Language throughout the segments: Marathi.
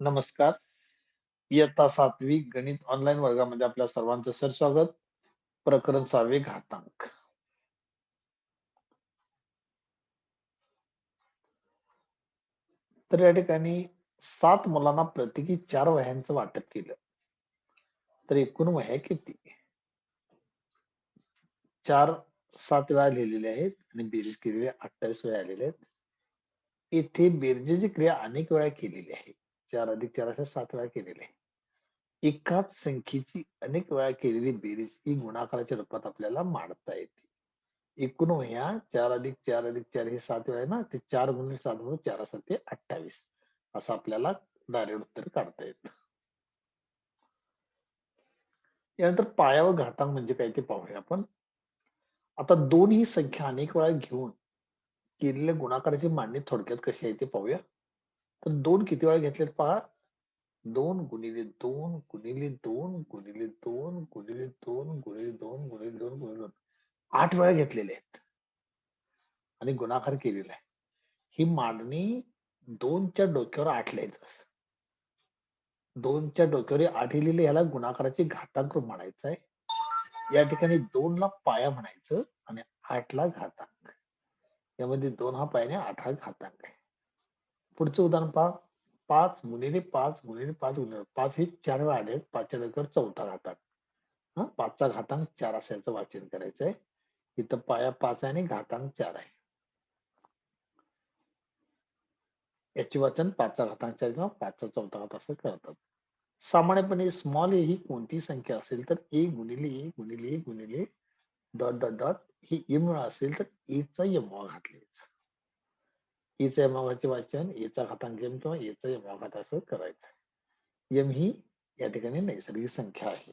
नमस्कार. इयत्ता सातवी गणित ऑनलाईन वर्गामध्ये आपल्या सर्वांचं सरस्वागत. प्रकरण सहावे घातांक. तर या ठिकाणी सात मुलांना प्रत्येकी चार वह्यांचं वाटप केलं. तर एकूण वह्या किती? 4 7 वेळा लिहिलेले आहेत आणि बेरीज केलेली 28 वेळा आलेल्या आहेत. येथे बेरजेची क्रिया अनेक वेळा केलेली आहे. चार अधिक चार अशा सात वेळा केलेले एकाच संख्येची अनेक वेळा केलेली बेरीज ही गुणाकाराच्या रूपात आपल्याला मांडता येते. एकूण ह्या चार अधिक चार अधिक चार हे सात वेळा आहे ना, ते चार गुणिले 7 म्हणून 4 7 28 असं आपल्याला डायरेक्ट उत्तर काढता येत यानंतर पाया व घातांक म्हणजे काय ते पाहूया आपण. आता दोन ही संख्या अनेक वेळा घेऊन केलेल्या गुणाकाराची मांडणी थोडक्यात कशी आहे ते पाहूया. तर दोन किती वेळा घेतलेत पहा. दोन गुणिले दोन गुणिले दोन गुणिले दोन गुणिले दोन गुणिले दोन गुणिले दोन गुणिले 2 8 वेळा घेतलेले आहेत. आणि गुणाकार केलेला आहे. ही मांडणी दोनच्या डोक्यावर आठ लिहायचं. दोनच्या डोक्यावर 8 लिहिलेलं याला गुणाकाराचे घातांक म्हणायचं आहे. या ठिकाणी 2 ला पाया म्हणायचं आणि 8 ला घातांक. यामध्ये दोन हा पायाने आठ हा घातांक आहे. पुढचं उदाहरण पहा. पाच गुणिले पाच गुणिले पाच गुणिले पाच हे चार वेळा आले. पाचच्या नंतर चौथा घातांक. हां, 5 चा घातांक 4 वाचन करायचं आहे. इथं पाया पाच आहे आणि घातांक चार आहे. याचे वाचन पाचचा घातांक चार किंवा पाचचा चौथा घात असं करतात. सामान्यपणे स्मॉल ए ही कोणती संख्या असेल तर ए गुणिले ए गुणिले ए गुणिले डॉट डॉट डॉट ही एम वेळा असेल तर ए चा यमवा घातले. ए यमावाचे वाचन ए चा घातांक एम किंवा ए असं करायचं. यम ही या ठिकाणी नैसर्गिक संख्या आहे.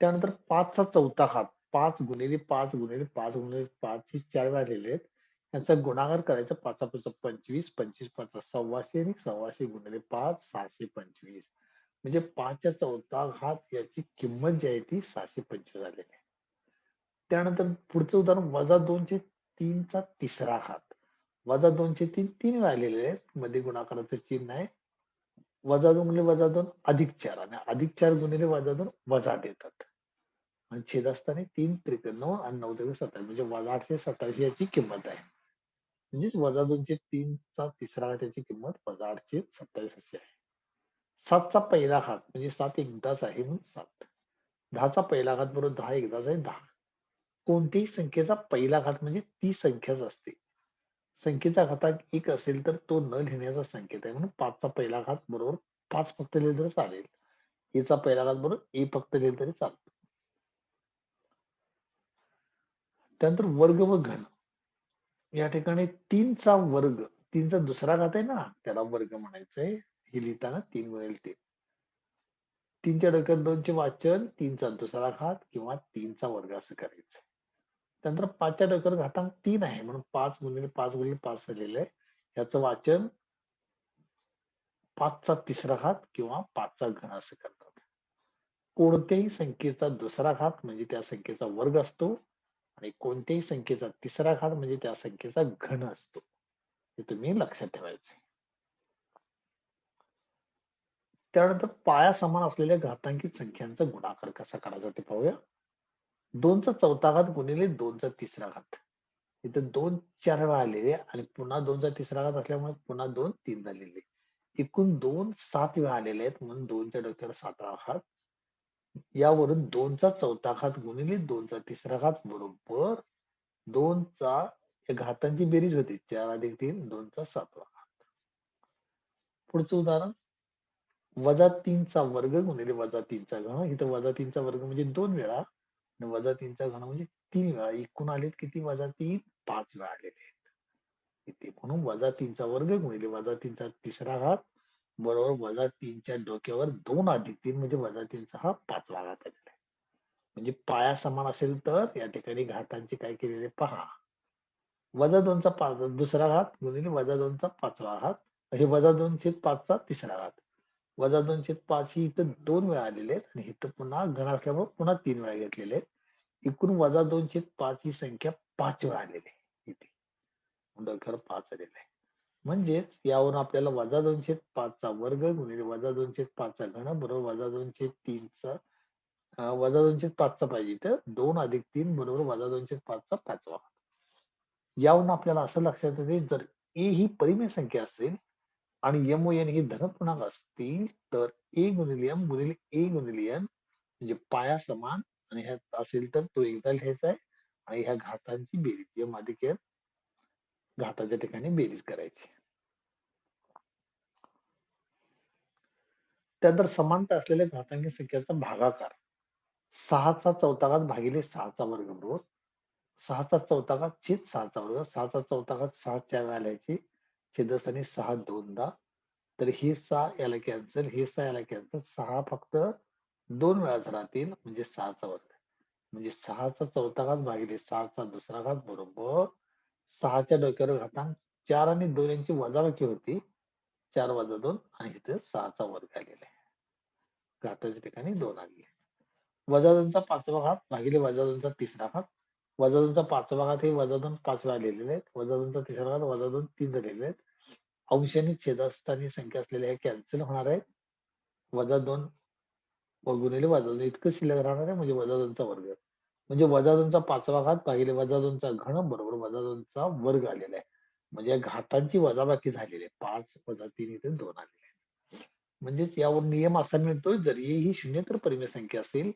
त्यानंतर पाचचा चौथा घात पाच गुणिले पाच गुणिले पाच गुणिले पाच ही चार वेळा लिहिलेले आहेत. यांचा गुणाकार करायचा 5 5 25 25 5 सव्वाशे आणि सव्वाशे गुणिले 5 625 म्हणजे पाचच्या चौथा घात याची किंमत जी आहे ती 625 झालेली आहे. त्यानंतर पुढचं उदाहरण वजा दोनशे तीनचा तिसरा घात. वजा दोनशे तीन तीन राहिलेले आहेत. मध्ये गुणाकाराचं चिन्ह आहे. वजा दोन गुणिले वजा दोन अधिक चार आणि अधिक चार गुणिले वजा दोन वजा देतात. आणि छेद असताना तीन त्रिक 9 आणि नऊ त्रिक 27 म्हणजे वजा 827 याची किंमत आहे. म्हणजेच वजा दोनशे तीनचा तिसरा घात याची किंमत वजा 827 अशी आहे. सातचा पहिला घात म्हणजे सात एकदाच आहे म्हणून सात दहाचा पहिला घात बरोबर दहा एकदाच आहे दहा कोणत्याही संख्येचा पहिला घात म्हणजे ती संख्याच असते. संख्येचा घातांक 1 असेल तर तो न लिहिण्याचा संकेत आहे. म्हणून पाचचा पहिला घात बरोबर पाच फक्त लिहिलं तरी चालेल. एचा पहिला घात बरोबर ए फक्त लिहिलं तरी चालतो त्यानंतर वर्ग व घन. या ठिकाणी तीनचा वर्ग तीनचा दुसरा घात आहे ना त्याला वर्ग म्हणायचं आहे. हे लिहिताना तीन मिळेल ते तीनच्या डोक्यात 2 चे वाचन तीनचा दुसरा घात किंवा तीनचा वर्ग असं करायचं. त्यानंतर 5 च्या घातांक तीन आहे म्हणून पाच गुणिले पाच गुणिले पाच झालेलं आहे याचं वाचन पाचचा तिसरा घात किंवा पाचचा घन असं करतात. कोणत्याही संख्येचा दुसरा घात म्हणजे त्या संख्येचा वर्ग असतो आणि कोणत्याही संख्येचा तिसरा घात म्हणजे त्या संख्येचा घन असतो. हे तुम्ही लक्षात ठेवायचं आहे. त्यानंतर पाया समान असलेल्या घातांकित संख्यांचा गुणाकार कसा करायचा ते पाहूया. दोनचा चौथा घात गुणिले दोनचा तिसरा घात. इथं 2 4 वेळा आलेले आणि पुन्हा दोनचा तिसरा घात असल्यामुळे पुन्हा दोन तीन झालेले एकूण 2 7 वेळा आलेले आहेत म्हणून दोनच्या डोक्यावर सातवा घात. यावरून दोनचा चौथा घात गुणिले दोनचा तिसरा घात बरोबर दोनचा या घातांची बेरीज होती चार अधिक तीन दोनचा सातवा घात. पुढचं उदाहरण वजा तीनचा वर्ग गुणिले वजा तीनचा घन. इथं वजा तीनचा वर्ग म्हणजे दोन वेळा वजा तीनचा घन म्हणजे तीन वेळा. एकूण आलेत किती वजा 3 5 वेळा आलेले आहेत. इथे म्हणून वजा तीनचा वर्ग गुणिले वजा तीनचा तिसरा घात बरोबर वजा तीनच्या डोक्यावर दोन अधिक तीन म्हणजे वजा तीनचा हा पाचवा घात आलेला आहे. म्हणजे पाया समान असेल तर या ठिकाणी घातांचे काय केलेले पहा. वजा दोनचा पाच दुसरा घात गुणिले वजा दोनचा पाचवा घात. हे वजा दोन छेद पाचचा तिसरा घात. वजा दोनशे पाच ही इथं दोन वेळा आलेले आहेत आणि इथं पुन्हा घन असल्यामुळे पुन्हा तीन वेळा घेतलेले आहेत. एकूण वजा दोनशे पाच ही संख्या पाच वेळा आलेली आहे इथे. डोक्यावर 5 आलेलं आहे. म्हणजेच यावरून आपल्याला वजा दोनशे पाचचा वर्ग गुणिले वजा दोनशे पाचचा घन बरोबर वजा दोनशे तीनचा वजा दोनशे पाचचा पाहिजे तर दोन अधिक तीन बरोबर वजा दोनशे पाचचा पाचवा यावरून आपल्याला असं लक्षात येते जर ए ही परिमेय संख्या असेल आणि एम ओ एन ही धनपूर्णांक असतील तर ए गुणिले एम गुणिले ए गुणिले एन म्हणजे पाया समान आणि ह्यात असेल तर तो एकदा लिहायचा आहे आणि ह्या घातांची बेरीज एम अधिक एन घाताच्या ठिकाणी बेरीज करायची. त्यानंतर समानता असलेल्या घातांकी संख्येचा भागाकार. सहाचा चौथाघात भागिले सहाचा वर्ग बरोबर सहाचा चौथाघात छेद सहाचा वर्ग. सहाचा चौथाघात सहा चार वेळा लिहायची छेदस्थानी सहा दोनदा. तर हे सहा याला कॅन्सल हे सहा याला कॅन्सल सहा फक्त दोन वेळाच राहतील म्हणजे सहाचा वर्ग. म्हणजे सहाचा चौथा घात भागिले सहाचा दुसरा घात बरोबर सहाच्या डोक्यावर घातांक चार आणि दोन यांची वजाबाकी होती. चार वजा दोन आणि इथे सहाचा वर्ग आलेला आहे. घाताच्या ठिकाणी दोन आली. वजा दोनचा पाचवा घात भागिले वजा दोनचा तिसरा घात. वजा दोनचा पाचवा घात हे वजा दोन पाच वेळा लिहिलेले आहेत. वजा दोनचा तिसरा घात वजा दोन तीन झालेले आहेत. अंशाने छेदस्थानी संख्या असलेल्या हे कॅन्सल होणार आहेत. वजा दोन गुणिले वजा दोन इतकं शिल्लक राहणार आहे म्हणजे वजा दोनचा वर्ग. म्हणजे वजा दोनचा पाचवा घात भागिले वजा दोनचा घन बरोबर वजा दोनचा वर्ग आलेला आहे. म्हणजे या वजाबाकी झालेली आहे. पाच वजा तीन इथे दोन आलेले आहे म्हणजेच यावर नियम असा मिळतो जर ए ही शून्यतर परिमेय संख्या असेल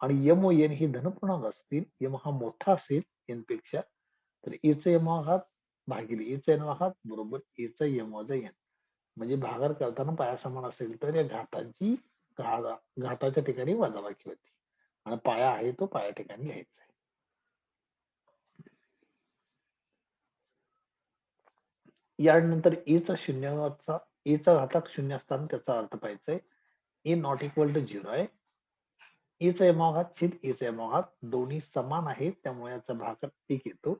आणि यम व एन ही धनपूर्णांक असतील यम हा मोठा असेल एनपेक्षा तर एचा यम घात भागिले. एचा एन घात बरोबर? एचा एम वजा एन म्हणजे भागर करताना पाया समान असेल तर या घातांची घा- घाताच्या ठिकाणी वजाबाकी होती. आणि पाया आहे तो पाया ठिकाणी लिहायचा आहे. यानंतर ए चा एचा ए शून्य असताना त्याचा अर्थ पाहायचा आहे. A not equal to zero आहे. ए चा छेद ए चा दोन्ही समान आहेत त्यामुळे याचा भागाकार एक येतो.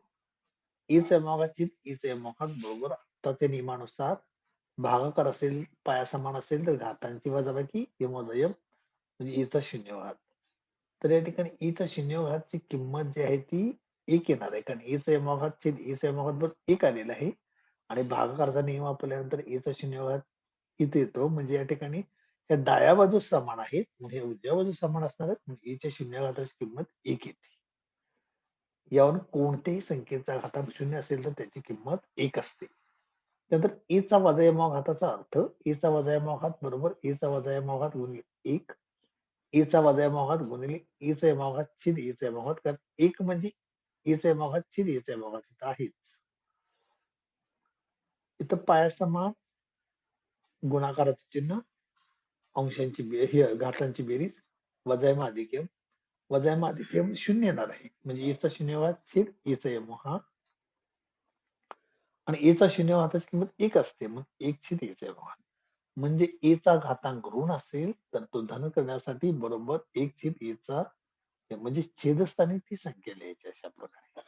ए चा यमाघात छेद ए बरोबर आत्ताच्या नियमानुसार भागाकार असेल पाया समान असेल तर घातांची वजाबाकी यम म्हणजे ईचा चा तर या ठिकाणी ईचा चा किंमत जी आहे ती एक येणार आहे. कारण e चा यमाघात छेद e चा यमाघात बरोबर एक आलेला आहे. आणि भागाकारचा नियम वापरल्यानंतर ईचा चा इथे येतो. म्हणजे या ठिकाणी या डाव्या बाजू समान आहेत. म्हणजे उजव्या बाजू समान असणार आहेत. म्हणजे ईच्या च्या शून्य घाताची किंमत एक येते. यावर कोणत्याही संख्येचा घातांक शून्य असेल तर त्याची किंमत एक असते. त्यानंतर e चा वजा घाताचा अर्थ e चा वजा घात बरोबर e चा वजा घात गुणिले एक e चा वजा घात गुणिले e चा यमा घात छेद चा घात कारण एक म्हणजे e चा यमा घात छेद e चा घात इथं आहेच. इथं पायाचा समान गुणाकाराचे चिन्ह अंशांची बे घातांची बेरीज वजायमा अधिक वजा यम म्हणजे शून्य येणार आहे. म्हणजे एचा चा छेद एचा चा हा. आणि ए चा किंमत एक असते मग एक छेद ए चा हा म्हणजे ए चा घातांक ऋण असेल तर तो धन करण्यासाठी बरोबर एक छेद एचा म्हणजे छेदस्थानी ती संख्या लिहायची अशा प्रकारे.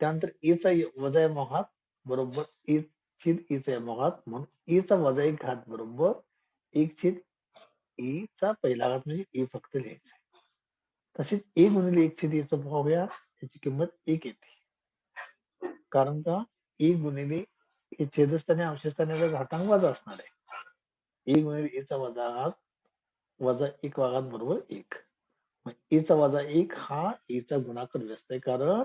त्यानंतर ए चा मोहात बरोबर एक छेद एचा चा म्हणून ए चा वजा एक घात बरोबर एक छेद ए चा पहिला घात म्हणजे ए फक्त लिहायचा आहे. तसेच ए गुणिले एक छेद भाव या त्याची किंमत एक येते. कारण का? ए गुणिले हे छेदस्थाने अंशस्थानी घातांक वजा असणार आहे. ए गुणिले एचा वजा हा वजा एक वाघात बरोबर एक. मग एचा वजा एक हा एचा गुणाकार व्यस्त आहे. कारण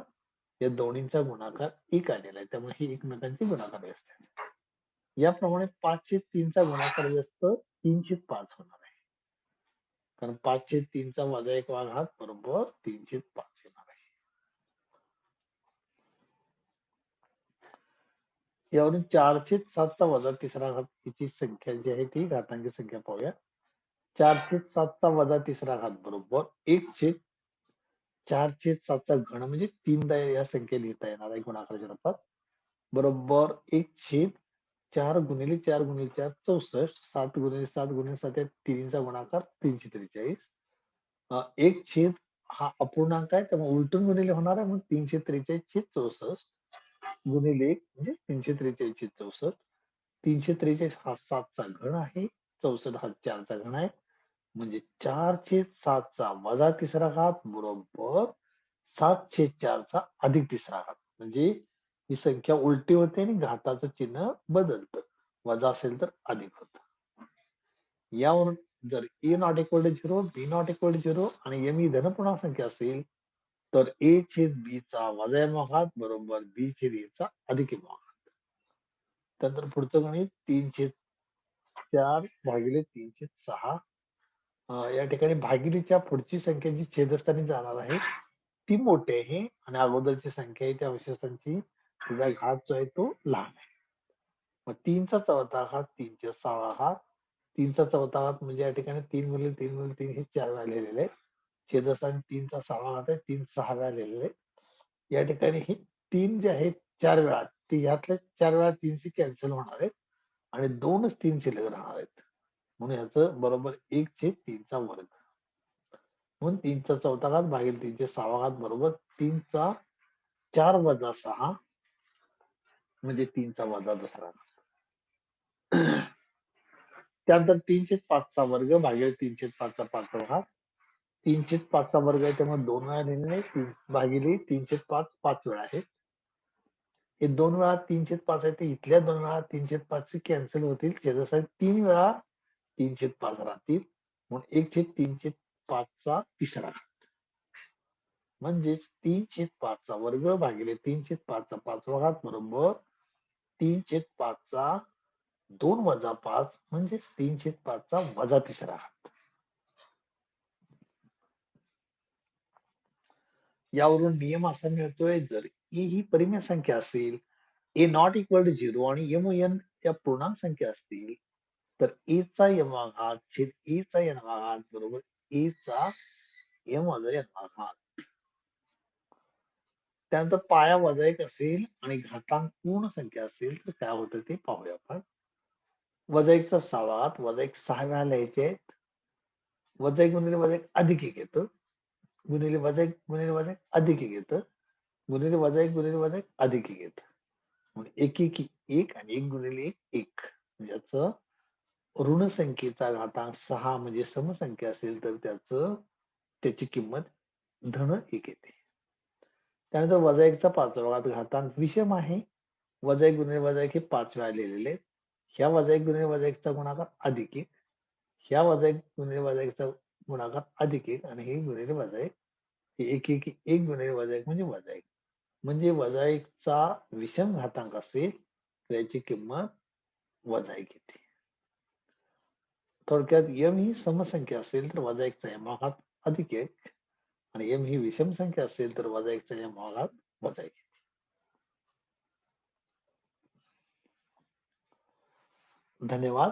या दोन्हींचा गुणाकार एक आलेला आहे. त्यामुळे हे एकमेकांचे गुणाकार व्यस्त आहे. याप्रमाणे पाचशे तीनचा गुणाकार व्यस्त तीनशे पाच होणार आहे. कारण पाचशे तीनचा वजा एक वाघात बरोबर तीनशे पाच येणार आहे. यावरून चारशे सातचा वजा तिसरा घात हिची संख्या जी आहे ती घातांची संख्या पाहूया. चारशे सातचा वजा तिसरा घात बरोबर एक छेद चारशे सातचा घन म्हणजे तीनदा या संख्या लिहिता येणार आहे गुणाकाराच्या रूपात बरोबर एक छेद चार गुणिले चार गुणिले चार चौसष्ट. सात गुणिले सात गुणिले सात या तिन्हीचा गुणाकार तीनशे त्रेचाळीस. एक छेद हा अपूर्णांक आहे त्यामुळे उलटून गुणिले होणार आहे म्हणून तीनशे त्रेचाळीस छेद चौसष्ट गुणिले एक म्हणजे तीनशे त्रेचाळीस छेद चौसष्ट. तीनशे त्रेचाळीस हा सातचा घन आहे चौसष्ट हा चारचा घण आहे. म्हणजे चार छेद सातचा वजा तिसरा घात बरोबर. सात छेद चारचा अधिक तिसरा घात. म्हणजे ही संख्या उलटी होते आणि घाताचं चिन्ह बदलतं. वजा असेल तर अधिक होत. यावरून जर A not equal to zero B not equal to zero आणि एम ही धनपूर्णांक संख्या असेल तर ए छेद बी चा वजा एम घात बरोबर बी छेद ए चा अधिक एम घात त्यानंतर पुढचं गणित तीन छेद चार भागिले तीन छेद सहा. या ठिकाणी भागिलेच्या पुढची संख्या जी छेदस्थानी जाणार आहे ती मोठी आहे आणि अगोदरची संख्या आहे त्या अवशेषांची तुझा घात जो आहे तो लहान आहे. मग तीनचा चौथा घात तीनच्या सहावा घात तीनचा चौथा घात म्हणजे या ठिकाणी तीन गुणिले तीन गुणिले तीन हे चार वेळा लिहिलेले आहे आणि तीनचा सहावा घात आहे तीन सहा वेळा लिहिलेले आहे या ठिकाणी हे तीन जे आहेत चार वेळा ते यातल्या चार वेळा तीनशे कॅन्सल होणार आहेत आणि दोनच तीन शिल्लक राहणार आहेत. म्हणून याचं बरोबर एक छेद तीनचा वर्ग. म्हणून तीनचा चौथा घात भागिले तीनचे सहावा घात बरोबर तीनचा चार वजा सहा म्हणजे तीनचा वजा दुसरा. त्यानंतर तीनशे पाचचा वर्ग भागिले तीनशे पाचचा पाचवा घात तीनशे पाचचा वर्ग आहे त्यामुळे दोन वेळा लिहिलेले तीन भागिले तीनशे पाच पाच वेळा आहे. हे दोन वेळा तीनशे पाच आहे ते इथल्या दोन वेळा तीनशे पाच कॅन्सल होतील. शेजारी तीन वेळा तीनशे पाच राहतील. म्हणून एक छेद तीनशे पाचचा तिसरा. म्हणजेच तीनशे पाचचा वर्ग भागिले तीनशे पाचचा पाचवा घात बरोबर तीनशे पाचचा दोन वजा पाच म्हणजे छेद पाचचा वजा तिसरा. यावरून नियम असा मिळतोय जर ए ही परिमेय संख्या असेल A not equal to zero आणि एम एन या पूर्णांक संख्या असतील तर ए चा एम घात छेद ए चा एन भाग बरोबर ए चा एम वजा एन घात त्यानंतर पाया वजा एक असेल आणि घातांक पूर्ण संख्या असेल तर काय होतं ते पाहूया आपण. वजा सावात सहावा सहा वेळा लिहायचे आहेत. वजा गुणिले वजा अधिक एक येतं. गुणिले वजा गुणिले वजा अधिक एक येतं. गुणिले वजा गुणिले वजा अधिक एक येतं. म्हणून एक एक एक आणि एक गुणिले एक एक. म्हणजे ज्याचं ऋण संख्येचा घातांक सहा म्हणजे समसंख्या असेल तर त्याचं त्याची किंमत धन एक येते. त्यानंतर वजा एकचा पाचवा घातांक विषम आहे. वजा एक गुन्हे वजा एक हे पाच वेळा लिहिलेले ह्या वजा एक गुन्हे वजा एकचा गुणाकार अधिक एक. ह्या वजा एक गुन्हे वजा एकचा गुणाकार अधिक एक आणि हे गुणिले वजा एक हे एक एक एक गुणिले वजा एक म्हणजे वजा एक. म्हणजे वजा एकचा विषम घातांक असेल तर याची किंमत वजा एक येते. थोडक्यात यम ही समसंख्या असेल तर वजा एकचा यमाघात अधिक एक. आणि एम ही विषम संख्या असेल तर वजा एकच्या यम घात वजा एक. धन्यवाद.